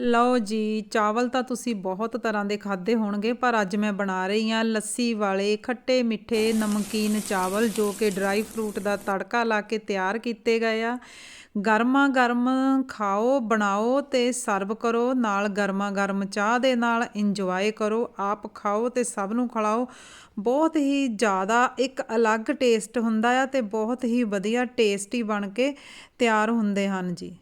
ਲਓ ਜੀ, ਚਾਵਲ ਤਾਂ ਤੁਸੀਂ ਬਹੁਤ ਤਰ੍ਹਾਂ ਦੇ ਖਾਦੇ ਹੋਣਗੇ, ਪਰ ਅੱਜ ਮੈਂ ਬਣਾ ਰਹੀ ਹਾਂ ਲੱਸੀ ਵਾਲੇ ਖੱਟੇ ਮਿੱਠੇ ਨਮਕੀਨ ਚਾਵਲ, ਜੋ ਕਿ ਡਰਾਈ ਫਰੂਟ ਦਾ ਤੜਕਾ ਲਾ ਕੇ ਤਿਆਰ ਕੀਤੇ ਗਏ ਆ। ਗਰਮਾ ਗਰਮ ਖਾਓ, ਬਣਾਓ ਤੇ ਸਰਵ ਕਰੋ, ਨਾਲ ਗਰਮਾ ਗਰਮ ਚਾਹ ਦੇ ਨਾਲ ਇੰਜੋਏ ਕਰੋ, ਆਪ ਖਾਓ ਤੇ ਸਭ ਨੂੰ ਖਿਲਾਓ। ਬਹੁਤ ਹੀ ਜ਼ਿਆਦਾ ਇੱਕ ਅਲੱਗ ਟੇਸਟ ਹੁੰਦਾ ਆ ਤੇ ਬਹੁਤ ਹੀ ਵਧੀਆ ਟੇਸਟੀ ਬਣ ਕੇ ਤਿਆਰ ਹੁੰਦੇ ਹਨ ਜੀ।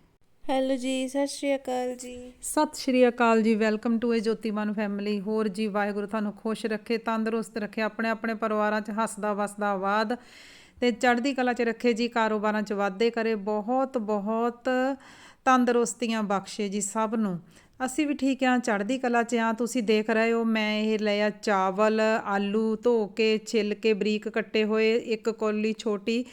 ਹੈਲੋ ਜੀ, ਸਤਿ ਸ਼੍ਰੀ ਅਕਾਲ ਜੀ। Sat Shri Akal ji, welcome to a Jotiman family. ਹੋਰ ਜੀ, ਵਾਹਿਗੁਰੂ ਤੁਹਾਨੂੰ ਖੁਸ਼ ਰੱਖੇ, ਤੰਦਰੁਸਤ ਰੱਖੇ, ਆਪਣੇ ਆਪਣੇ ਪਰਿਵਾਰਾਂ 'ਚ ਹੱਸਦਾ ਵਸਦਾ ਆਬਾਦ ਤੇ ਚੜ੍ਹਦੀ ਕਲਾ 'ਚ ਰੱਖੇ ਜੀ, ਕਾਰੋਬਾਰਾਂ 'ਚ ਵਾਧੇ ਕਰੇ, ਬਹੁਤ ਬਹੁਤ ਤੰਦਰੁਸਤੀਆਂ ਬਖਸ਼ੇ ਜੀ ਸਭ ਨੂੰ। ਅਸੀਂ ਵੀ ਠੀਕ ਹਾਂ, ਚੜ੍ਹਦੀ ਕਲਾ 'ਚ ਹਾਂ। ਤੁਸੀਂ ਦੇਖ ਰਹੇ ਹੋ, ਮੈਂ ਇਹ ਲਿਆ ਚਾਵਲ, ਆਲੂ ਧੋ ਕੇ, ਛਿੱਲ ਕੇ ਬਰੀਕ ਕੱਟੇ ਹੋਏ, ਇੱਕ ਕੋਲੀ ਛੋਟੀ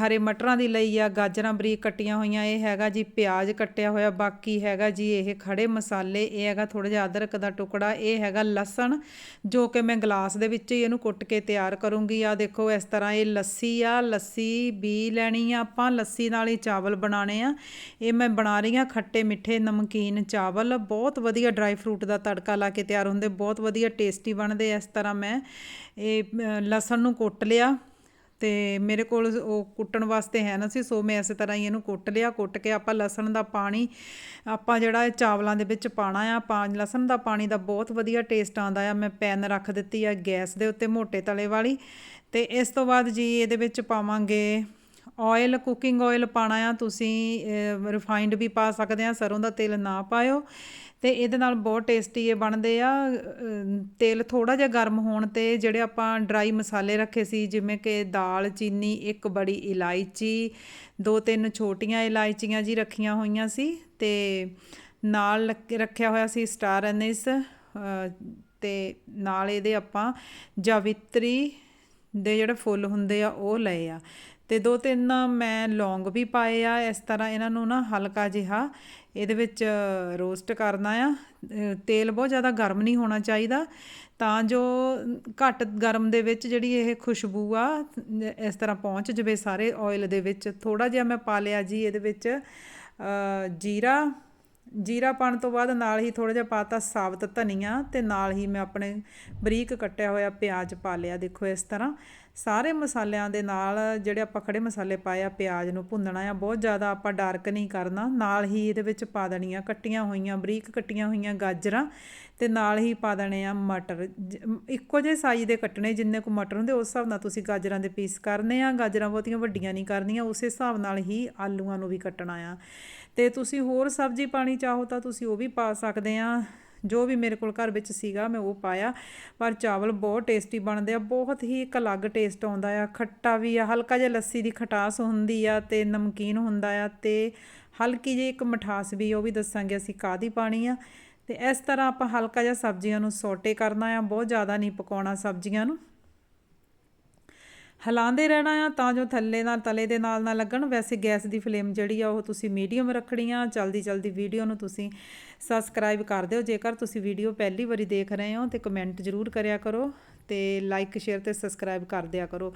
ਹਰੇ ਮਟਰਾਂ ਦੀ ਲਈ ਆ। ਗਾਜਰਾਂ ਬਰੀਕ ਕੱਟੀਆਂ ਹੋਈਆਂ, ਇਹ ਹੈਗਾ ਜੀ ਪਿਆਜ਼ ਕੱਟਿਆ ਹੋਇਆ, ਬਾਕੀ ਹੈਗਾ ਜੀ ਇਹ ਖੜੇ ਮਸਾਲੇ, ਇਹ ਹੈਗਾ ਥੋੜਾ ਜਿਹਾ ਅਦਰਕ ਦਾ ਟੁਕੜਾ, ਇਹ ਹੈਗਾ ਲਸਣ, ਜੋ ਕਿ ਮੈਂ ਗਲਾਸ ਦੇ ਵਿੱਚ ਹੀ ਇਹਨੂੰ ਕੁੱਟ ਕੇ ਤਿਆਰ ਕਰੂੰਗੀ। ਆ ਦੇਖੋ, ਇਸ ਤਰ੍ਹਾਂ ਇਹ ਲੱਸੀ ਆ, ਲੱਸੀ ਵੀ ਲੈਣੀ ਆ ਆਪਾਂ, ਲੱਸੀ ਨਾਲ ਹੀ ਚਾਵਲ ਬਣਾਉਣੇ ਆ। ਇਹ ਮੈਂ ਬਣਾ ਰਹੀ ਆ ਖੱਟੇ ਮਿੱਠੇ ਨਮਕੀਨ ਚਾਵਲ, ਬਹੁਤ ਵਧੀਆ ਡਰਾਈ ਫਰੂਟ ਦਾ ਤੜਕਾ ਲਾ ਕੇ ਤਿਆਰ ਹੁੰਦੇ, ਬਹੁਤ ਵਧੀਆ ਟੇਸਟੀ ਬਣਦੇ ਇਸ ਤਰ੍ਹਾਂ ਮੈਂ। ਇਹ ਲਸਣ ਨੂੰ ਕੁੱਟ ਲਿਆ ਤੇ ਮੇਰੇ ਕੋਲ ਉਹ ਕੁੱਟਣ ਵਾਸਤੇ ਹੈ ਨਾ ਸੀ, ਸੋ ਮੈਂ ਇਸੇ ਤਰ੍ਹਾਂ ਹੀ ਇਹਨੂੰ ਕੁੱਟ ਲਿਆ। ਕੁੱਟ ਕੇ ਆਪਾਂ ਲਸਣ ਦਾ ਪਾਣੀ, ਆਪਾਂ ਜਿਹੜਾ ਇਹ ਚਾਵਲਾਂ ਦੇ ਵਿੱਚ ਪਾਣਾ ਆ, ਪਾ, ਲਸਣ ਦਾ ਪਾਣੀ ਦਾ ਬਹੁਤ ਵਧੀਆ ਟੇਸਟ ਆਉਂਦਾ ਆ। ਮੈਂ ਪੈਨ ਰੱਖ ਦਿੱਤੀ ਆ ਗੈਸ ਦੇ ਉੱਤੇ ਮੋਟੇ ਤਲੇ ਵਾਲੀ ਤੇ ਇਸ ਤੋਂ ਬਾਅਦ ਜੀ ਇਹਦੇ ਵਿੱਚ ਪਾਵਾਂਗੇ ਆਇਲ ਕੁਕਿੰਗ ਆਇਲ ਪਾਣਾ ਆ ਤੁਸੀਂ ਰਿਫਾਈਨਡ ਵੀ ਪਾ ਸਕਦੇ ਆ ਸਰੋਂ ਦਾ ਤੇਲ ਨਾ ਪਾਇਓ। ਤੇ ਇਹਦੇ ਨਾਲ ਬਹੁਤ ਟੇਸਟੀ ਇਹ ਬਣਦੇ ਆ। ਤੇਲ ਥੋੜਾ ਜਿਹਾ ਗਰਮ ਹੋਣ ਤੇ ਜਿਹੜੇ ਆਪਾਂ ਡਰਾਈ ਮਸਾਲੇ ਰੱਖੇ ਸੀ ਜਿਵੇਂ ਕਿ ਦਾਲ ਚੀਨੀ ਇੱਕ ਬੜੀ ਇਲਾਇਚੀ ਦੋ ਤਿੰਨ ਛੋਟੀਆਂ ਇਲਾਇਚੀਆਂ ਜੀ ਰੱਖੀਆਂ ਹੋਈਆਂ ਸੀ ਤੇ ਨਾਲ ਲੱਕ- ਰੱਖਿਆ ਹੋਇਆ ਸੀ ਸਟਾਰ ਅਨਿਸ ਅ, ਤੇ ਨਾਲ ਇਹਦੇ ਆਪਾਂ ਜਾਵਿਤਰੀ ਦੇ ਜਿਹੜੇ ਫੁੱਲ ਹੁੰਦੇ ਆ ਉਹ ਲਏ ਆ। ਅਤੇ ਦੋ ਤਿੰਨ ਮੈਂ ਲੌਂਗ ਵੀ ਪਾਏ ਆ, ਇਸ ਤਰ੍ਹਾਂ ਇਹਨਾਂ ਨੂੰ ਨਾ ਹਲਕਾ ਜਿਹਾ ਇਹਦੇ ਵਿੱਚ ਰੋਸਟ ਕਰਨਾ ਆ। ਤੇਲ ਬਹੁਤ ਜ਼ਿਆਦਾ ਗਰਮ ਨਹੀਂ ਹੋਣਾ ਚਾਹੀਦਾ, ਤਾਂ ਜੋ ਘੱਟ ਗਰਮ ਦੇ ਵਿੱਚ ਜਿਹੜੀ ਇਹ ਖੁਸ਼ਬੂ ਆ, ਇਸ ਤਰ੍ਹਾਂ ਪਹੁੰਚ ਜਵੇ ਸਾਰੇ ਆਇਲ ਦੇ ਵਿੱਚ। ਥੋੜਾ ਜਿਹਾ ਮੈਂ ਪਾ ਲਿਆ ਜੀ ਇਹਦੇ ਵਿੱਚ ਜੀਰਾ ਜੀਰਾ ਪਾਣ ਤੋਂ ਬਾਅਦ ਨਾਲ ਹੀ ਥੋੜਾ ਜਿਹਾ ਪਾਤਾ ਸਾਬਤ ਧਨੀਆ ਤੇ ਨਾਲ ਹੀ ਮੈਂ ਆਪਣੇ ਬਰੀਕ ਕੱਟਿਆ ਹੋਇਆ ਪਿਆਜ਼ ਪਾ ਲਿਆ, ਦੇਖੋ ਇਸ ਤਰ੍ਹਾਂ। ਸਾਰੇ ਮਸਾਲਿਆਂ ਦੇ ਨਾਲ ਜਿਹੜੇ ਆਪਾਂ ਖੜੇ ਮਸਾਲੇ ਪਾਏ ਆ, ਪਿਆਜ਼ ਨੂੰ ਭੁੰਨਣਾ ਆ, ਬਹੁਤ ਜ਼ਿਆਦਾ ਆਪਾਂ ਡਾਰਕ ਨਹੀਂ ਕਰਨਾ। ਨਾਲ ਹੀ ਇਹਦੇ ਵਿੱਚ ਪਾ ਦੇਣੀਆਂ ਕੱਟੀਆਂ ਹੋਈਆਂ, ਬਰੀਕ ਕੱਟੀਆਂ ਹੋਈਆਂ ਗਾਜਰਾਂ ਤੇ ਨਾਲ ਹੀ ਪਾ ਦੇਣੇ ਆ ਮਟਰ। ਜ- ਇੱਕੋ ਜਿਹੇ ਸਾਈਜ਼ ਦੇ ਕੱਟਣੇ, ਜਿੰਨੇ ਕੁ ਮਟਰ ਹੁੰਦੇ, ਉਸ ਹਿਸਾਬ ਨਾਲ ਤੁਸੀਂ ਗਾਜਰਾਂ ਦੇ ਪੀਸ ਕਰਨੇ ਆ। ਗਾਜਰਾਂ ਬਹੁਤੀਆਂ ਵੱਡੀਆਂ ਨਹੀਂ ਕਰਨੀਆਂ, ਉਸੇ ਹਿਸਾਬ ਨਾਲ ਹੀ ਆਲੂਆਂ ਨੂੰ ਵੀ ਕੱਟਣਾ ਆ। ਤੇ ਤੁਸੀਂ ਹੋਰ ਸਬਜ਼ੀ ਪਾਣੀ ਚਾਹੋ ਤਾਂ ਤੁਸੀਂ ਉਹ ਵੀ ਪਾ ਸਕਦੇ ਆ। ਜੋ ਵੀ ਮੇਰੇ ਕੋਲ ਘਰ ਵਿੱਚ ਸੀਗਾ ਮੈਂ ਉਹ ਪਾਇਆ। ਪਰ ਚਾਵਲ ਬਹੁਤ ਟੇਸਟੀ ਬਣਦੇ ਆ, ਬਹੁਤ ਹੀ ਇੱਕ ਅਲੱਗ ਟੇਸਟ ਆਉਂਦਾ ਆ। ਖੱਟਾ ਵੀ ਆ, ਹਲਕਾ ਜਿਹਾ ਲੱਸੀ ਦੀ ਖਟਾਸ ਹੁੰਦੀ ਆ ਤੇ ਨਮਕੀਨ ਹੁੰਦਾ ਆ ਤੇ ਹਲਕੀ ਜਿਹੀ ਇੱਕ ਮਠਾਸ ਵੀ, ਉਹ ਵੀ ਦੱਸਾਂਗੇ ਅਸੀਂ ਕਾਦੀ ਪਾਣੀ ਆ। ਤੇ ਇਸ ਤਰ੍ਹਾਂ ਆਪਾਂ ਹਲਕਾ ਜਿਹਾ ਸਬਜ਼ੀਆਂ ਨੂੰ ਸੋਟੇ ਕਰਨਾ ਆ, ਬਹੁਤ ਜ਼ਿਆਦਾ ਨਹੀਂ ਪਕਾਉਣਾ ਸਬਜ਼ੀਆਂ ਨੂੰ। ਹਿਲਾਉਂਦੇ ਰਹਿਣਾ ਆ, ਤਾਂ ਜੋ ਥੱਲੇ ਨਾਲ, ਤਲੇ ਦੇ ਨਾਲ ਨਾ ਲੱਗਣ। ਵੈਸੇ ਗੈਸ ਦੀ ਫਲੇਮ ਜਿਹੜੀ ਆ, ਉਹ ਤੁਸੀਂ ਮੀਡੀਅਮ ਰੱਖਣੀ ਆ। ਜਲਦੀ ਜਲਦੀ ਵੀਡੀਓ ਨੂੰ ਤੁਸੀਂ ਸਬਸਕ੍ਰਾਈਬ ਕਰ ਦਿਓ। ਜੇਕਰ ਤੁਸੀਂ ਵੀਡੀਓ ਪਹਿਲੀ ਵਾਰੀ ਦੇਖ ਰਹੇ ਹੋ, ਤੇ ਕਮੈਂਟ ਜ਼ਰੂਰ ਕਰਿਆ ਕਰੋ ਤੇ ਲਾਈਕ ਸ਼ੇਅਰ ਤੇ ਸਬਸਕ੍ਰਾਈਬ ਕਰ ਦਿਆ ਕਰੋ।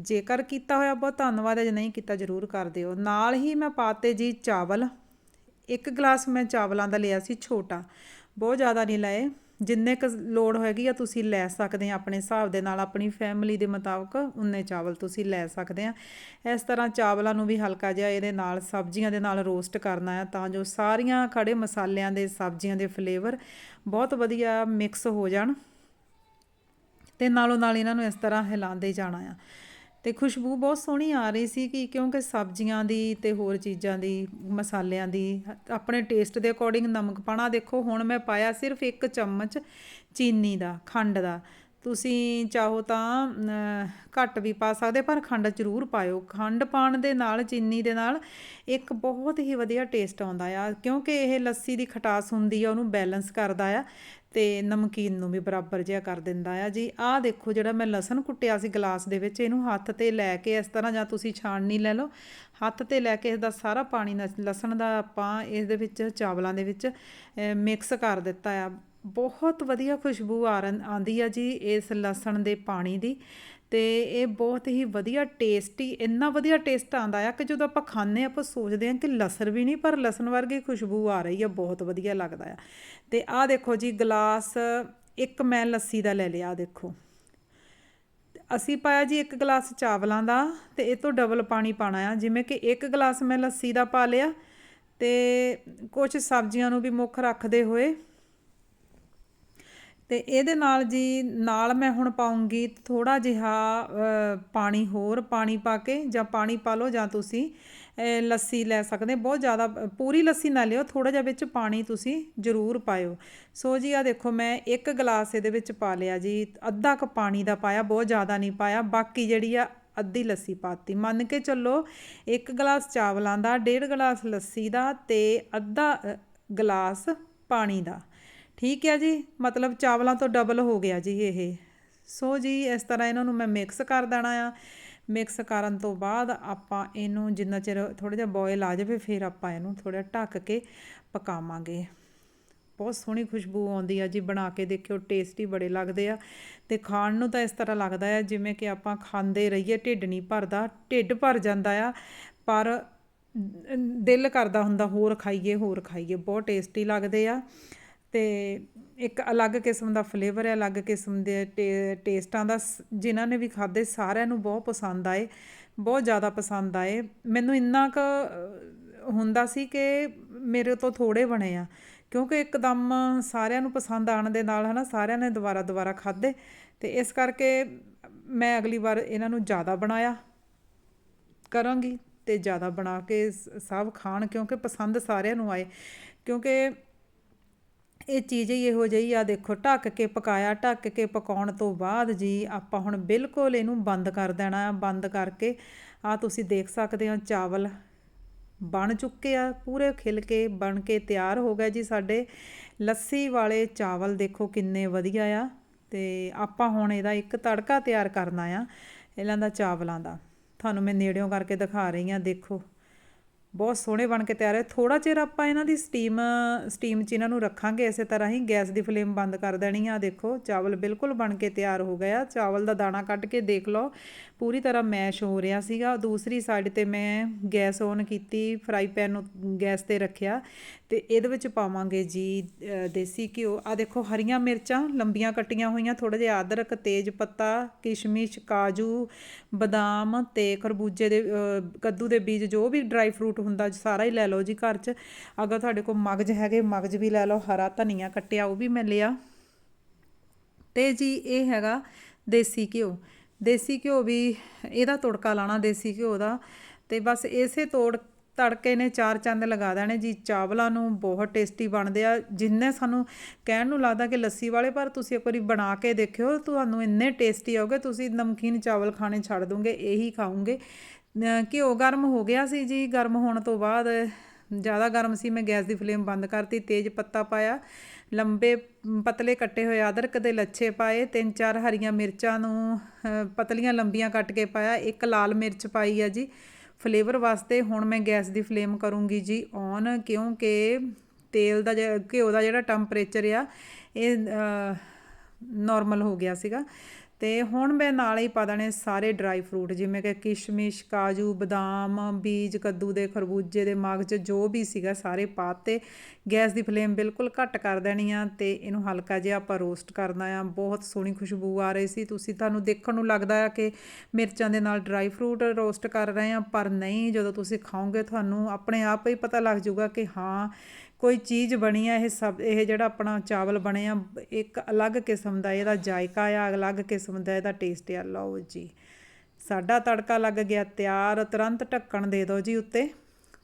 ਜੇਕਰ ਕੀਤਾ ਹੋਇਆ ਬਹੁਤ, ਧੰਨਵਾਦ ਹੈ। ਜੇ ਨਹੀਂ ਕੀਤਾ, ਜ਼ਰੂਰ ਕਰ ਦਿਓ। ਨਾਲ ਹੀ ਮੈਂ ਪਾਤੇ ਜੀ ਚਾਵਲ। ਇੱਕ ਗਲਾਸ ਮੈਂ ਚਾਵਲਾਂ ਦਾ ਲਿਆ ਸੀ, ਛੋਟਾ। ਬਹੁਤ ਜ਼ਿਆਦਾ ਨਹੀਂ ਲਾਏ। ਜਿੰਨੇ ਕੁ ਲੋੜ ਹੋਏਗੀ ਆ ਤੁਸੀਂ ਲੈ ਸਕਦੇ ਆ ਆਪਣੇ ਹਿਸਾਬ ਦੇ ਨਾਲ, ਆਪਣੀ ਫੈਮਿਲੀ ਦੇ ਮੁਤਾਬਕ ਉਨੇ ਚਾਵਲ ਤੁਸੀਂ ਲੈ ਸਕਦੇ ਆ। ਇਸ ਤਰ੍ਹਾਂ ਚਾਵਲਾਂ ਨੂੰ ਵੀ ਹਲਕਾ ਜਿਹਾ ਇਹਦੇ ਨਾਲ, ਸਬਜ਼ੀਆਂ ਦੇ ਨਾਲ ਰੋਸਟ ਕਰਨਾ ਆ ਤਾਂ ਜੋ ਸਾਰੀਆਂ ਖੜੇ ਮਸਾਲਿਆਂ ਦੇ, ਸਬਜ਼ੀਆਂ ਦੇ ਫਲੇਵਰ ਬਹੁਤ ਵਧੀਆ ਮਿਕਸ ਹੋ ਜਾਣ ਤੇ ਨਾਲੋਂ ਨਾਲ ਇਹਨਾਂ ਨੂੰ ਇਸ ਤਰ੍ਹਾਂ ਹਿਲਾਉਂਦੇ ਜਾਣਾ ਆ। ਤੇ ਖੁਸ਼ਬੂ ਬਹੁਤ ਸੋਹਣੀ ਆ ਰਹੀ ਸੀ ਕਿ ਕਿਉਂਕਿ ਸਬਜ਼ੀਆਂ ਦੀ ਤੇ ਹੋਰ ਚੀਜ਼ਾਂ ਦੀ, ਮਸਾਲਿਆਂ ਦੀ, ਆਪਣੇ ਟੇਸਟ ਦੇ ਅਕੋਰਡਿੰਗ ਨਮਕ ਪਾਣਾ ਦੇਖੋ, ਹੁਣ ਮੈਂ ਪਾਇਆ ਸਿਰਫ ਇੱਕ ਚਮਚ ਚੀਨੀ ਦਾ, ਖੰਡ ਦਾ। ਤੁਸੀਂ ਚਾਹੋ ਤਾਂ ਘੱਟ ਵੀ ਪਾ ਸਕਦੇ, ਪਰ ਖੰਡ ਜ਼ਰੂਰ ਪਾਇਓ। ਖੰਡ ਪਾਣ ਦੇ ਨਾਲ, ਚੀਨੀ ਦੇ ਨਾਲ ਇੱਕ ਬਹੁਤ ਹੀ ਵਧੀਆ ਟੇਸਟ ਆਉਂਦਾ ਆ, ਕਿਉਂਕਿ ਇਹ ਲੱਸੀ ਦੀ ਖਟਾਸ ਹੁੰਦੀ ਆ, ਉਹਨੂੰ ਬੈਲੈਂਸ ਕਰਦਾ ਆ ਤੇ ਨਮਕੀਨ ਨੂੰ ਵੀ ਬਰਾਬਰ ਜਿਹਾ ਕਰ ਦਿੰਦਾ ਆ। ਜੀ, ਆਹ ਦੇਖੋ ਜਿਹੜਾ ਮੈਂ ਲਸਣ ਕੁੱਟਿਆ ਸੀ ਗਲਾਸ ਦੇ ਵਿੱਚ, ਇਹਨੂੰ ਹੱਥ ਤੇ ਲੈ ਕੇ ਇਸ ਤਰ੍ਹਾਂ ਜਾਂ ਤੁਸੀਂ ਛਾਣਨੀ ਲੈ ਲਓ, ਹੱਥ ਤੇ ਲੈ ਕੇ ਇਸ ਦਾ ਸਾਰਾ ਪਾਣੀ ਨਸ- ਲਸਣ ਦਾ ਆਪਾਂ ਇਸ ਦੇ ਵਿੱਚ ਚਾਵਲਾਂ ਦੇ ਵਿੱਚ ਮਿਕਸ ਕਰ ਦਿੱਤਾ ਆ। ਬਹੁਤ ਵਧੀਆ ਖੁਸ਼ਬੂ ਆ ਰਨ- ਆਉਂਦੀ ਆ ਜੀ ਇਸ ਲਸਣ ਦੇ ਪਾਣੀ ਦੀ ਤੇ ਇਹ ਬਹੁਤ ਹੀ ਵਧੀਆ ਟੇਸਟੀ, ਇੰਨਾ ਵਧੀਆ ਟੇਸਟ ਆਂਦਾ ਆ ਕਿ ਜਦੋਂ ਆਪਾਂ ਖਾਂਦੇ ਹਾਂ, ਆਪਾਂ ਸੋਚਦੇ ਹਾਂ ਕਿ ਲਸਣ ਵੀ ਨਹੀਂ, ਪਰ ਲਸਣ ਵਰਗੀ ਖੁਸ਼ਬੂ ਆ ਰਹੀ ਆ, ਬਹੁਤ ਵਧੀਆ ਲੱਗਦਾ ਆ। ਤੇ ਆਹ ਦੇਖੋ ਜੀ, ਗਲਾਸ ਇੱਕ ਮੈਂ ਲੱਸੀ ਦਾ ਲੈ ਲਿਆ, ਆਹ ਦੇਖੋ। ਅਸੀਂ ਪਾਇਆ ਜੀ ਇੱਕ ਗਲਾਸ ਚਾਵਲਾਂ ਦਾ ਤੇ ਇਹ ਤੋਂ ਡਬਲ ਪਾਣੀ ਪਾਣਾ ਆ, ਜਿਵੇਂ ਕਿ ਇੱਕ ਗਲਾਸ ਮੈਂ ਲੱਸੀ ਦਾ ਪਾ ਲਿਆ ਤੇ ਕੁਝ ਸਬਜ਼ੀਆਂ ਨੂੰ ਵੀ ਮੁੱਖ ਰੱਖਦੇ ਹੋਏ ਅਤੇ ਇਹਦੇ ਨਾਲ ਜੀ, ਨਾਲ ਮੈਂ ਹੁਣ ਪਾਉਂਗੀ ਥੋੜ੍ਹਾ ਜਿਹਾ ਪਾਣੀ ਹੋਰ, ਪਾਣੀ ਪਾ ਕੇ ਜਾਂ ਪਾਣੀ ਪਾ ਲਓ ਜਾਂ ਤੁਸੀਂ ਲੱਸੀ ਲੈ ਸਕਦੇ ਬਹੁਤ ਜ਼ਿਆਦਾ, ਪੂਰੀ ਲੱਸੀ ਨਾ ਲਿਓ, ਥੋੜ੍ਹਾ ਜਿਹਾ ਵਿੱਚ ਪਾਣੀ ਤੁਸੀਂ ਜ਼ਰੂਰ ਪਾਇਓ। ਸੋ ਜੀ ਆ ਦੇਖੋ, ਮੈਂ ਇੱਕ ਗਲਾਸ ਇਹਦੇ ਵਿੱਚ ਪਾ ਲਿਆ ਜੀ। ਅੱਧਾ ਕ ਪਾਣੀ ਦਾ ਪਾਇਆ, ਬਹੁਤ ਜ਼ਿਆਦਾ ਨਹੀਂ ਪਾਇਆ। ਬਾਕੀ ਜਿਹੜੀ ਆ, ਅੱਧੀ ਲੱਸੀ ਪਾਤੀ। ਮੰਨ ਕੇ ਚੱਲੋ, ਇੱਕ ਗਲਾਸ ਚਾਵਲਾਂ ਦਾ, ਡੇਢ ਗਲਾਸ ਲੱਸੀ ਦਾ ਤੇ ਅੱਧਾ ਗਲਾਸ ਪਾਣੀ ਦਾ। ਠੀਕ ਹੈ ਜੀ, ਮਤਲਬ ਚਾਵਲਾਂ ਤੋਂ ਡਬਲ ਹੋ ਗਿਆ ਜੀ ਇਹ। ਸੋ ਜੀ, ਇਸ ਤਰ੍ਹਾਂ ਇਹਨਾਂ ਨੂੰ ਮੈਂ ਮਿਕਸ ਕਰ ਦੇਣਾ ਆ। ਮਿਕਸ ਕਰਨ ਤੋਂ ਬਾਅਦ ਆਪਾਂ ਇਹਨੂੰ ਜਿੰਨਾ ਚਿਰ ਥੋੜਾ ਜਿਹਾ ਬੋਇਲ ਆ ਜਾਵੇ, ਫਿਰ ਆਪਾਂ ਇਹਨੂੰ ਥੋੜਾ ਢੱਕ ਕੇ ਪਕਾਵਾਂਗੇ। ਬਹੁਤ ਸੋਹਣੀ ਖੁਸ਼ਬੂ ਆਉਂਦੀ ਆ ਜੀ, ਬਣਾ ਕੇ ਦੇਖਿਓ ਟੇਸਟੀ ਬੜੇ ਲੱਗਦੇ ਆ। ਤੇ ਖਾਣ ਨੂੰ ਤਾਂ ਇਸ ਤਰ੍ਹਾਂ ਲੱਗਦਾ ਆ, ਜਿਵੇਂ ਕਿ ਆਪਾਂ ਖਾਂਦੇ ਰਹੀਏ, ਢਿੱਡ ਨਹੀਂ ਭਰਦਾ, ਢਿੱਡ ਭਰ ਜਾਂਦਾ ਆ, ਪਰ ਦਿਲ ਕਰਦਾ ਹੁੰਦਾ, ਹੋਰ ਖਾਈਏ ਹੋਰ ਖਾਈਏ, ਬਹੁਤ ਟੇਸਟੀ ਲੱਗਦੇ ਆ। ਅਤੇ ਇੱਕ ਅਲੱਗ ਕਿਸਮ ਦਾ ਫਲੇਵਰ ਹੈ, ਅਲੱਗ ਕਿਸਮ ਦੇ ਟੇ- ਟੇਸਟਾਂ ਦਾ ਸ- ਜਿਨ੍ਹਾਂ ਨੇ ਵੀ ਖਾਧੇ, ਸਾਰਿਆਂ ਨੂੰ ਬਹੁਤ ਪਸੰਦ ਆਏ, ਬਹੁਤ ਜ਼ਿਆਦਾ ਪਸੰਦ ਆਏ। ਮੈਨੂੰ ਇੰਨਾ ਕੁ ਹੁੰਦਾ ਸੀ ਕਿ ਮੇਰੇ ਤੋਂ ਥੋੜੇ ਬਣੇ ਆ, ਕਿਉਂਕਿ ਇੱਕਦਮ ਸਾਰਿਆਂ ਨੂੰ ਪਸੰਦ ਆਣ ਦੇ ਨਾਲ, ਹਨਾ, ਸਾਰਿਆਂ ਨੇ ਦੁਬਾਰਾ ਦੁਬਾਰਾ ਖਾਧੇ ਤੇ ਇਸ ਕਰਕੇ ਮੈਂ ਅਗਲੀ ਵਾਰ ਇਹਨਾਂ ਨੂੰ ਜ਼ਿਆਦਾ ਬਣਾਇਆ ਕਰਾਂਗੀ ਤੇ ਜ਼ਿਆਦਾ ਬਣਾ ਕੇ ਸ- ਸਭ ਖਾਣ, ਕਿਉਂਕਿ ਪਸੰਦ ਸਾਰਿਆਂ ਨੂੰ ਆਏ, ਕਿਉਂਕਿ ਇਹ ਚੀਜ਼ ਹੀ ਇਹੋ ਜਿਹੀ ਆ, ਦੇਖੋ, ਢੱਕ ਕੇ ਪਕਾਇਆ, ਢੱਕ ਕੇ ਪਕਾਉਣ ਤੋਂ ਬਾਅਦ ਜੀ ਆਪਾਂ ਹੁਣ ਬਿਲਕੁਲ ਇਹਨੂੰ ਬੰਦ ਕਰ ਦੇਣਾ ਆ ਬੰਦ ਕਰਕੇ ਆ ਤੁਸੀਂ ਦੇਖ ਸਕਦੇ ਹੋ, ਚਾਵਲ ਬਣ ਚੁੱਕੇ ਆ, ਪੂਰੇ ਖਿਲ ਕੇ, ਬਣ ਕੇ ਤਿਆਰ ਹੋ ਗਏ ਜੀ ਸਾਡੇ। ਲੱਸੀ ਵਾਲੇ ਚਾਵਲ ਦੇਖੋ ਕਿੰਨੇ ਵਧੀਆ ਆ ਤੇ ਆਪਾਂ ਹੁਣ ਇਹਦਾ ਇੱਕ ਤੜਕਾ ਤਿਆਰ ਕਰਨਾ ਆ, ਇਹਨਾਂ ਦਾ ਚਾਵਲਾਂ ਦਾ। ਤੁਹਾਨੂੰ ਮੈਂ ਨੇੜਿਓਂ ਕਰਕੇ ਦਿਖਾ ਰਹੀ ਆ, ਦੇਖੋ। ਬਹੁਤ ਸੋਹਣੇ ਬਣ ਕੇ ਤਿਆਰ ਹੈ। ਥੋੜਾ ਚਿਰ ਆਪਾਂ ਇਹਨਾਂ ਦੀ ਸਟੀਮ ਸਟੀਮ 'ਚ ਇਹਨਾਂ ਨੂੰ ਰੱਖਾਂਗੇ, ਇਸੇ ਤਰ੍ਹਾਂ ਹੀ ਗੈਸ ਦੀ ਫਲੇਮ ਬੰਦ ਕਰ ਦੇਣੀ ਆ। ਦੇਖੋ, ਚਾਵਲ ਬਿਲਕੁਲ ਬਣ ਕੇ ਤਿਆਰ ਹੋ ਗਿਆ ਚਾਵਲ ਦਾ ਦਾਣਾ ਕੱਢ ਕੇ ਦੇਖ ਲਓ, ਪੂਰੀ ਤਰ੍ਹਾਂ ਮੈਸ਼ ਹੋ ਰਿਹਾ ਸੀਗਾ। ਦੂਸਰੀ ਸਾਈਡ ਤੇ ਮੈਂ ਗੈਸ ਔਨ ਕੀਤੀ ਫਰਾਈ ਪੈਨ ਨੂੰ ਗੈਸ ਤੇ ਰੱਖਿਆ ਤੇ ਇਹਦੇ ਵਿੱਚ ਪਾਵਾਂਗੇ ਜੀ ਦੇਸੀ ਘਿਓ। ਆ ਦੇਖੋ, ਹਰੀਆਂ ਮਿਰਚਾਂ, ਲੰਬੀਆਂ ਕੱਟੀਆਂ ਹੋਈਆਂ ਥੋੜਾ ਜਿਹਾ ਅਦਰਕ, ਤੇਜ ਪੱਤਾ, ਕਿਸ਼ਮਿਸ਼, ਕਾਜੂ, ਬਦਾਮ ਤੇ ਖਰਬੂਜੇ ਦੇ ਕੱਦੂ ਦੇ ਬੀਜ, ਜੋ ਵੀ ਡਰਾਈ ਫਰੂਟ ਹੁੰਦਾ ਸਾਰਾ ਹੀ ਲੈ ਲਓ ਜੀ ਘਰ 'ਚ। ਅਗਰ ਤੁਹਾਡੇ ਕੋਲ ਮਗਜ ਹੈਗੇ, ਮਗਜ ਵੀ ਲੈ ਲਓ, ਹਰਾ ਧਨੀਆ ਕੱਟਿਆ, ਉਹ ਵੀ ਮੈਂ ਲਿਆ। ਤੇ ਜੀ ਇਹ ਹੈਗਾ ਦੇਸੀ ਘਿਓ। ਦੇਸੀ ਘਿਓ ਵੀ, ਇਹਦਾ ਤੜਕਾ ਲਾਣਾ ਦੇਸੀ ਘਿਓ ਦਾ। ਤੇ ਬਸ ਇਸੇ ਤੋੜ ਤੜਕੇ ਨੇ ਚਾਰ ਚੰਦ ਲਗਾ ਦੇਣੇ ਜੀ। ਚਾਵਲਾਂ ਨੂੰ ਬਹੁਤ ਟੇਸਟੀ ਬਣਦੇ ਆ। ਜਿੰਨੇ ਸਾਨੂੰ ਕਹਿਣ ਨੂੰ ਲੱਗਦਾ ਕਿ ਲੱਸੀ ਵਾਲੇ, ਪਰ ਤੁਸੀਂ ਇੱਕ ਵਾਰੀ ਬਣਾ ਕੇ ਦੇਖਿਓ, ਤੁਹਾਨੂੰ ਇੰਨੇ ਟੇਸਟੀ ਆਉਗੇ, ਤੁਸੀਂ ਨਮਕੀਨ ਚਾਵਲ ਖਾਣੇ ਛੱਡ ਦੋਗੇ, ਇਹੀ ਖਾਓਗੇ। ਘਿਓ ਗਰਮ ਹੋ ਗਿਆ ਸੀ ਜੀ, ਗਰਮ ਹੋਣ ਤੋਂ ਬਾਅਦ ਜ਼ਿਆਦਾ ਗਰਮ ਸੀ, ਮੈਂ ਗੈਸ ਦੀ ਫਲੇਮ ਬੰਦ ਕਰਤੀ, ਤੇਜ਼ ਪੱਤਾ ਪਾਇਆ, ਲੰਬੇ ਪਤਲੇ ਕੱਟੇ ਹੋਏ ਅਦਰਕ ਦੇ ਲੱਛੇ ਪਾਏ, ਤਿੰਨ ਚਾਰ ਹਰੀਆਂ ਮਿਰਚਾਂ ਨੂੰ ਪਤਲੀਆਂ ਲੰਬੀਆਂ ਕੱਟ ਕੇ ਪਾਇਆ, ਇੱਕ ਲਾਲ ਮਿਰਚ ਪਾਈ ਆ ਜੀ। ਫਲੇਵਰ ਵਾਸਤੇ ਹੁਣ ਮੈਂ ਗੈਸ ਦੀ ਫਲੇਮ ਕਰੂੰਗੀ ਜੀ ਔਨ, ਕਿਉਂਕਿ ਤੇਲ ਦਾ ਜਿਹੜਾ- ਘਿਓ ਦਾ ਜਿਹੜਾ ਟੈਂਪਰੇਚਰ ਆ, ਇਹ ਨਾਰਮਲ ਹੋ ਗਿਆ ਸੀਗਾ। ਤੇ ਹੁਣ ਮੈਂ ਨਾਲ ਹੀ ਪਾ ਦੇਣੇ ਸਾਰੇ ਡਰਾਈ ਫਰੂਟ ਜਿਵੇਂ ਕਿ ਕਿਸ਼ਮਿਸ਼, ਕਾਜੂ, ਬਦਾਮ, ਬੀਜ, ਕੱਦੂ ਦੇ ਖਰਬੂਜੇ ਦੇ ਮਗਜ ਜੋ ਵੀ ਸੀਗਾ ਸਾਰੇ ਪਾਤੇ। ਗੈਸ ਦੀ ਫਲੇਮ ਬਿਲਕੁਲ ਘੱਟ ਕਰ ਦੇਣੀ ਆ ਤੇ ਇਹਨੂੰ ਹਲਕਾ ਜਿਹਾ ਆਪਾਂ ਰੋਸਟ ਕਰਨਾ ਆ। ਬਹੁਤ ਸੋਹਣੀ ਖੁਸ਼ਬੂ ਆ ਰਹੀ ਸੀ। ਤੁਸੀਂ ਤੁਹਾਨੂੰ ਦੇਖਣ ਨੂੰ ਲੱਗਦਾ ਆ ਕਿ ਮਿਰਚਾਂ ਦੇ ਨਾਲ ਡਰਾਈ ਫਰੂਟ ਰੋਸਟ ਕਰ ਰਹੇ ਆ, ਪਰ ਨਹੀਂ, ਜਦੋਂ ਤੁਸੀਂ ਖਾਓਗੇ ਤੁਹਾਨੂੰ ਆਪਣੇ ਆਪ ਹੀ ਪਤਾ ਲੱਗ ਜਾਊਗਾ ਕਿ ਹਾਂ ਕੋਈ ਚੀਜ਼ ਬਣੀ ਆ, ਇਹ ਸਭ, ਇਹ ਜਿਹੜਾ ਆਪਣਾ ਚਾਵਲ ਬਣੇ ਆ, ਇੱਕ ਅਲੱਗ ਕਿਸਮ ਦਾ, ਇਹਦਾ ਜਾਇਕਾ ਆ, ਅਲੱਗ ਕਿਸਮ ਦਾ, ਇਹਦਾ ਟੇਸਟ ਆ। ਲਓ ਜੀ, ਸਾਡਾ ਤੜਕਾ ਲੱਗ ਗਿਆ ਤਿਆਰ, ਤੁਰੰਤ ਢੱਕਣ ਦੇ ਦਿਓ ਜੀ ਉੱਤੇ,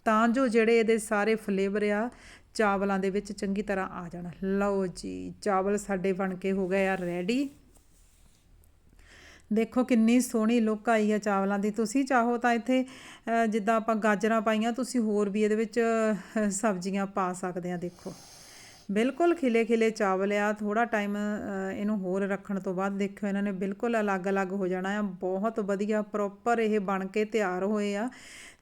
ਤਾਂ ਜੋ ਜਿਹੜੇ ਇਹਦੇ ਸਾਰੇ ਫਲੇਵਰ ਆ, ਚਾਵਲਾਂ ਦੇ ਵਿੱਚ ਚੰਗੀ ਤਰ੍ਹਾਂ ਆ ਜਾਣ। ਲਓ ਜੀ, ਚਾਵਲ ਸਾਡੇ ਬਣ ਕੇ ਹੋ ਗਏ ਆ ਰੈਡੀ ਦੇਖੋ ਕਿੰਨੀ ਸੋਹਣੀ ਲੁੱਕ ਆਈ ਹੈ ਚਾਵਲਾਂ ਦੀ। ਤੁਸੀਂ ਚਾਹੋ ਤਾਂ ਇੱਥੇ ਜਿੱਦਾਂ ਆਪਾਂ ਗਾਜਰਾਂ ਪਾਈਆਂ, ਤੁਸੀਂ ਹੋਰ ਵੀ ਇਹਦੇ ਵਿੱਚ ਸਬਜ਼ੀਆਂ ਪਾ ਸਕਦੇ ਆ, ਦੇਖੋ। ਬਿਲਕੁਲ ਖਿਲੇ ਖਿਲੇ ਚਾਵਲ ਆ ਥੋੜਾ ਟਾਈਮ ਇਹਨੂੰ ਹੋਰ ਰੱਖਣ ਤੋਂ ਬਾਅਦ ਦੇਖਿਓ, ਇਹਨਾਂ ਨੇ ਬਿਲਕੁਲ ਅਲੱਗ-ਅਲੱਗ ਹੋ ਜਾਣਾ ਆ। ਬਹੁਤ ਵਧੀਆ ਪ੍ਰੋਪਰ ਇਹ ਬਣ ਕੇ ਤਿਆਰ ਹੋਏ ਆ।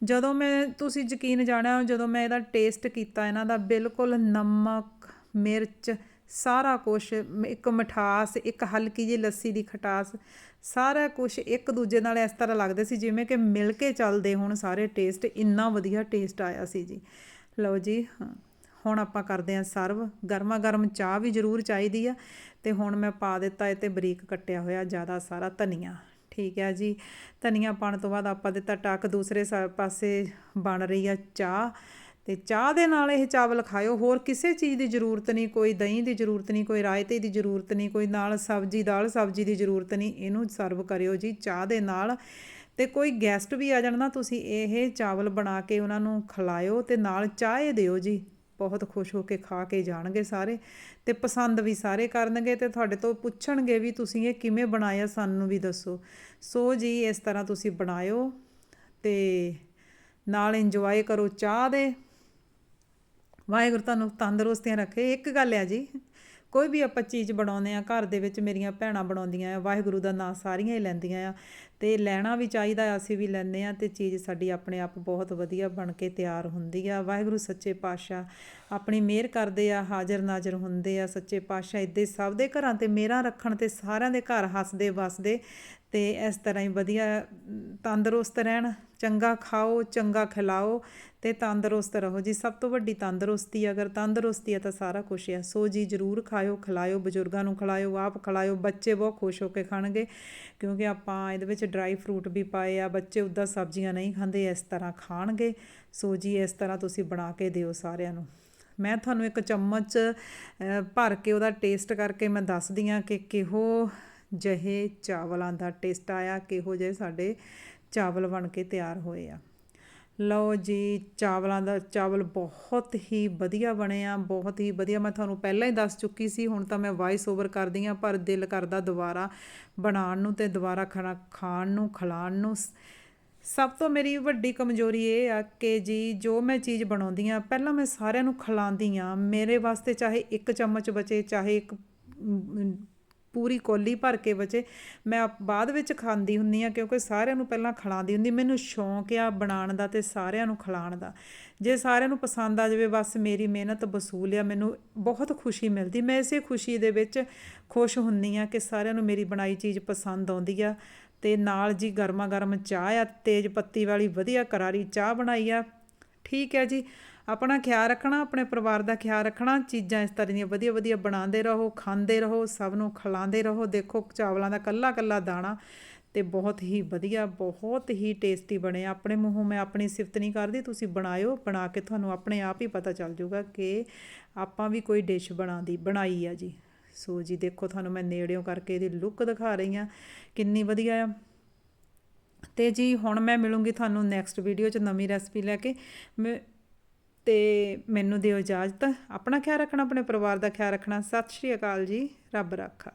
ਜਦੋਂ ਮੈਂ, ਤੁਸੀਂ ਯਕੀਨ ਜਾਣਿਆ, ਜਦੋਂ ਮੈਂ ਇਹਦਾ ਟੇਸਟ ਕੀਤਾ, ਇਹਨਾਂ ਦਾ ਬਿਲਕੁਲ ਨਮਕ, ਮਿਰਚ ਸਾਰਾ ਕੁਝ ਇੱਕ ਮਠਾਸ, ਇੱਕ ਹਲਕੀ ਜਿਹੀ ਲੱਸੀ ਦੀ ਖਟਾਸ, ਸਾਰਾ ਕੁਝ ਇੱਕ ਦੂਜੇ ਨਾਲ ਇਸ ਤਰ੍ਹਾਂ ਲੱਗਦੇ ਸੀ ਜਿਵੇਂ ਕਿ ਮਿਲ ਕੇ ਚੱਲਦੇ ਹੁਣ ਸਾਰੇ ਟੇਸਟ, ਇੰਨਾ ਵਧੀਆ ਟੇਸਟ ਆਇਆ ਸੀ ਜੀ। ਲਓ ਜੀ ਹੁਣ ਆਪਾਂ ਕਰਦੇ ਹਾਂ ਸਰਵ। ਗਰਮਾ ਗਰਮ ਚਾਹ ਵੀ ਜ਼ਰੂਰ ਚਾਹੀਦੀ ਆ ਤੇ ਹੁਣ ਮੈਂ ਪਾ ਦਿੱਤਾ ਇਹ ਤੇ ਬਰੀਕ ਕੱਟਿਆ ਹੋਇਆ ਜ਼ਿਆਦਾ ਸਾਰਾ ਧਨੀਆ। ਠੀਕ ਹੈ ਜੀ, ਧਨੀਆ ਪਾਉਣ ਤੋਂ ਬਾਅਦ ਆਪਾਂ ਦਿੱਤਾ ਟੱਕ ਦੂਸਰੇ ਸਾ- ਪਾਸੇ ਬਣ ਰਹੀ ਆ ਚਾਹ। ਤੇ ਚਾਹ ਦੇ ਨਾਲ ਇਹ ਚਾਵਲ ਖਾਇਓ। ਹੋਰ ਕਿਸੇ ਚੀਜ਼ ਦੀ ਜ਼ਰੂਰਤ ਨਹੀਂ, ਕੋਈ ਦਹੀਂ ਦੀ ਜ਼ਰੂਰਤ ਨਹੀਂ, ਕੋਈ ਰਾਇਤੇ ਦੀ ਜ਼ਰੂਰਤ ਨਹੀਂ, ਕੋਈ ਨਾਲ ਸਬਜ਼ੀ, ਦਾਲ ਸਬਜ਼ੀ ਦੀ ਜ਼ਰੂਰਤ ਨਹੀਂ। ਇਹਨੂੰ ਸਰਵ ਕਰਿਓ ਜੀ ਚਾਹ ਦੇ ਨਾਲ। ਤੇ ਕੋਈ ਗੈਸਟ ਵੀ ਆ ਜਾਣ ਨਾ, ਤੁਸੀਂ ਇਹ ਚਾਵਲ ਬਣਾ ਕੇ ਉਹਨਾਂ ਨੂੰ ਖਿਲਾਇਓ ਤੇ ਨਾਲ ਚਾਹ ਦਿਓ ਜੀ। ਬਹੁਤ ਖੁਸ਼ ਹੋ ਕੇ ਖਾ ਕੇ ਜਾਣਗੇ ਸਾਰੇ ਤੇ ਪਸੰਦ ਵੀ ਸਾਰੇ ਕਰਨਗੇ ਤੇ ਤੁਹਾਡੇ ਤੋਂ ਪੁੱਛਣਗੇ ਵੀ ਤੁਸੀਂ ਇਹ ਕਿਵੇਂ ਬਣਾਇਆ, ਸਾਨੂੰ ਵੀ ਦੱਸੋ। ਸੋ ਜੀ, ਇਸ ਤਰ੍ਹਾਂ ਤੁਸੀਂ ਬਣਾਇਓ ਤੇ ਨਾਲ ਇੰਜੋਏ ਕਰੋ ਚਾਹ ਦੇ। ਵਾਹਿਗੁਰੂ ਤੁਹਾਨੂੰ ਤੰਦਰੁਸਤੀਆਂ ਰੱਖੇ। ਇੱਕ ਗੱਲ ਆ ਜੀ, ਕੋਈ ਵੀ ਆਪਾਂ ਚੀਜ਼ ਬਣਾਉਂਦੇ ਆ ਘਰ ਦੇ ਵਿੱਚ ਮੇਰੀਆਂ ਭੈਣਾਂ ਬਣਾਉਂਦੀਆਂ ਆ, ਵਾਹਿਗੁਰੂ ਦਾ ਨਾਮ ਸਾਰੀਆਂ ਹੀ ਲੈਂਦੀਆਂ ਆ, ਤੇ ਲੈਣਾ ਵੀ ਚਾਹੀਦਾ ਅਸੀਂ ਵੀ ਲੈਂਦੇ ਆ ਤੇ ਚੀਜ਼ ਸਾਡੀ ਆਪਣੇ ਆਪ ਬਹੁਤ ਵਧੀਆ ਬਣ ਕੇ ਤਿਆਰ ਹੁੰਦੀ ਆ। ਵਾਹਿਗੁਰੂ ਸੱਚੇ ਪਾਤਸ਼ਾਹ ਆਪਣੀ ਮਿਹਰ ਕਰਦੇ ਆ, ਹਾਜ਼ਰ ਨਾਜ਼ਰ ਹੁੰਦੇ ਆ, ਸੱਚੇ ਪਾਤਸ਼ਾਹ ਇੱਦੇ ਸਭ ਦੇ ਘਰਾਂ ਤੇ ਮਿਹਰਾਂ ਰੱਖਣ ਤੇ ਸਾਰਿਆਂ ਦੇ ਘਰ ਹੱਸਦੇ ਵਸਦੇ, ਤੇ ਇਸ ਤਰ੍ਹਾਂ ਹੀ ਵਧੀਆ, ਤੰਦਰੁਸਤ ਰਹਿਣ, ਚੰਗਾ ਖਾਓ, ਚੰਗਾ ਖਿਲਾਓ ਤੇ ਤੰਦਰੁਸਤ ਰਹੋ। ਜੀ, ਸਭ ਤੋਂ ਵੱਡੀ ਤੰਦਰੁਸਤੀ ਅਗਰ ਤੰਦਰੁਸਤੀ ਹੈ ਤਾਂ ਸਾਰਾ ਕੁਝ ਹੈ। ਸੋ ਜੀ, ਜਰੂਰ ਖਾਇਓ, ਖਿਲਾਇਓ, ਬਜ਼ੁਰਗਾਂ ਨੂੰ ਖਿਲਾਇਓ, ਆਪ ਖਿਲਾਇਓ। ਬੱਚੇ ਬਹੁਤ ਖੁਸ਼ ਹੋ ਕੇ ਖਾਣਗੇ, ਕਿਉਂਕਿ ਆਪਾਂ ਇਹਦੇ ਵਿੱਚ ਡਰਾਈ ਫਰੂਟ ਵੀ ਪਾਏ ਆ। ਬੱਚੇ ਉੱਦਾਂ ਸਬਜ਼ੀਆਂ ਨਹੀਂ ਖਾਂਦੇ, ਇਸ ਤਰ੍ਹਾਂ ਖਾਣਗੇ। ਸੋ ਜੀ, ਇਸ ਤਰ੍ਹਾਂ ਤੁਸੀਂ ਬਣਾ ਕੇ ਦਿਓ ਸਾਰਿਆਂ ਨੂੰ। ਮੈਂ ਤੁਹਾਨੂੰ ਇੱਕ ਚਮਚ ਭਰ ਕੇ ਉਹਦਾ ਟੇਸਟ ਕਰਕੇ ਮੈਂ ਦੱਸਦੀ ਆ ਕਿ ਕਿਹੋ ਜਿਹੇ ਚਾਵਲਾਂ ਦਾ ਟੇਸਟ ਆਇਆ, ਕਿਹੋ ਜਿਹੇ ਸਾਡੇ ਚਾਵਲ ਬਣ ਕੇ ਤਿਆਰ ਹੋਏ ਆ। ਲਓ ਜੀ, ਚਾਵਲਾਂ ਦਾ ਚਾਵਲ ਬਹੁਤ ਹੀ ਵਧੀਆ ਬਣੇ ਆ, ਬਹੁਤ ਹੀ ਵਧੀਆ। ਮੈਂ ਤੁਹਾਨੂੰ ਪਹਿਲਾਂ ਹੀ ਦੱਸ ਚੁੱਕੀ ਸੀ, ਹੁਣ ਤਾਂ ਮੈਂ ਵਾਇਸ ਓਵਰ ਕਰਦੀ ਆ ਪਰ ਦਿਲ ਕਰਦਾ ਦੁਬਾਰਾ ਬਣਾਉਣ ਨੂੰ ਤੇ ਦੁਬਾਰਾ ਖਾਣਾ ਖਾਣ ਨੂੰ, ਖਿਲਾਉਣ ਨੂੰ। ਸਭ ਤੋਂ ਮੇਰੀ ਵੱਡੀ ਕਮਜ਼ੋਰੀ ਇਹ ਆ ਕਿ ਜੀ, ਜੋ ਮੈਂ ਚੀਜ਼ ਬਣਾਉਂਦੀ ਆ ਪਹਿਲਾਂ ਮੈਂ ਸਾਰਿਆਂ ਨੂੰ ਖਿਲਾਉਂਦੀ ਆ ਮੇਰੇ ਵਾਸਤੇ ਚਾਹੇ ਇੱਕ ਚਮਚ ਬਚੇ, ਚਾਹੇ ਇੱਕ ਪੂਰੀ ਕੋਲੀ ਭਰ ਕੇ ਬਚੇ। ਮੈਂ ਬਾਅਦ ਵਿੱਚ ਖਾਂਦੀ ਹੁੰਦੀ ਆ ਕਿਉਂਕਿ ਸਾਰਿਆਂ ਨੂੰ ਪਹਿਲਾਂ ਖਿਲਾਉਂਦੀ ਹੁੰਦੀ। ਮੈਨੂੰ ਸ਼ੌਂਕ ਆ ਬਣਾਉਣ ਦਾ ਤੇ ਸਾਰਿਆਂ ਨੂੰ ਖਿਲਾਉਣ ਦਾ। ਜੇ ਸਾਰਿਆਂ ਨੂੰ ਪਸੰਦ ਆ ਜਾਵੇ, ਬਸ ਮੇਰੀ ਮਿਹਨਤ ਵਸੂਲ ਆ, ਮੈਨੂੰ ਬਹੁਤ ਖੁਸ਼ੀ ਮਿਲਦੀ। ਮੈਂ ਇਸੇ ਖੁਸ਼ੀ ਦੇ ਵਿੱਚ ਖੁਸ਼ ਹੁੰਨੀ ਆ ਕਿ ਸਾਰਿਆਂ ਨੂੰ ਮੇਰੀ ਬਣਾਈ ਚੀਜ਼ ਪਸੰਦ ਆਉਂਦੀ ਆ ਤੇ ਨਾਲ ਜੀ ਗਰਮਾ ਗਰਮ ਚਾਹ ਆ, ਤੇਜ਼ ਪੱਤੀ ਵਾਲੀ ਵਧੀਆ ਕਰਾਰੀ ਚਾਹ ਬਣਾਈ ਆ। ਠੀਕ ਹੈ ਜੀ। ਆਪਣਾ ਖਿਆਲ ਰੱਖਣਾ, ਆਪਣੇ ਪਰਿਵਾਰ ਦਾ ਖਿਆਲ ਰੱਖਣਾ, ਚੀਜ਼ਾਂ ਇਸ ਤਰ੍ਹਾਂ ਦੀਆਂ ਵਧੀਆ ਵਧੀਆ ਬਣਾਉਂਦੇ ਰਹੋ, ਖਾਂਦੇ ਰਹੋ, ਸਭ ਨੂੰ ਖਿਲਾਉਂਦੇ ਰਹੋ, ਦੇਖੋ ਚਾਵਲਾਂ ਦਾ ਕੱਲਾ ਕੱਲਾ ਦਾਣਾ ਤੇ ਬਹੁਤ ਹੀ ਵਧੀਆ, ਬਹੁਤ ਹੀ ਟੇਸਟੀ ਬਣੇ ਆਪਣੇ ਮੂੰਹੋਂ ਮੈਂ ਆਪਣੀ ਸਿਫਤ ਨਹੀਂ ਕਰਦੀ, ਤੁਸੀਂ ਬਣਾਇਓ, ਬਣਾ ਕੇ ਤੁਹਾਨੂੰ ਆਪਣੇ ਆਪ ਹੀ ਪਤਾ ਚੱਲ ਜਾਊਗਾ ਕਿ ਆਪਾਂ ਵੀ ਕੋਈ ਡਿਸ਼ ਬਣਾਉਂਦੀ, ਬਣਾਈ ਆ ਜੀ। ਸੋ ਜੀ, ਦੇਖੋ ਤੁਹਾਨੂੰ ਮੈਂ ਨੇੜਿਓਂ ਕਰਕੇ ਇਹਦੀ ਲੁੱਕ ਦਿਖਾ ਰਹੀ ਆ ਕਿੰਨੀ ਵਧੀਆ ਆ। ਤੇ ਜੀ, ਹੁਣ ਮੈਂ ਮਿਲੂੰਗੀ ਤੁਹਾਨੂੰ ਨੈਕਸਟ ਵੀਡੀਓ 'ਚ ਨਵੀਂ ਰੈਸਪੀ ਲੈ ਕੇ। ਮੈਂ ਤੇ ਮੈਨੂੰ ਦਿਓ ਇਜਾਜ਼ਤ। ਆਪਣਾ ਖਿਆਲ ਰੱਖਣਾ, ਆਪਣੇ ਪਰਿਵਾਰ ਦਾ ਖਿਆਲ ਰੱਖਣਾ। ਸਤਿ ਸ਼੍ਰੀ ਅਕਾਲ ਜੀ। ਰੱਬ ਰਾਖਾ।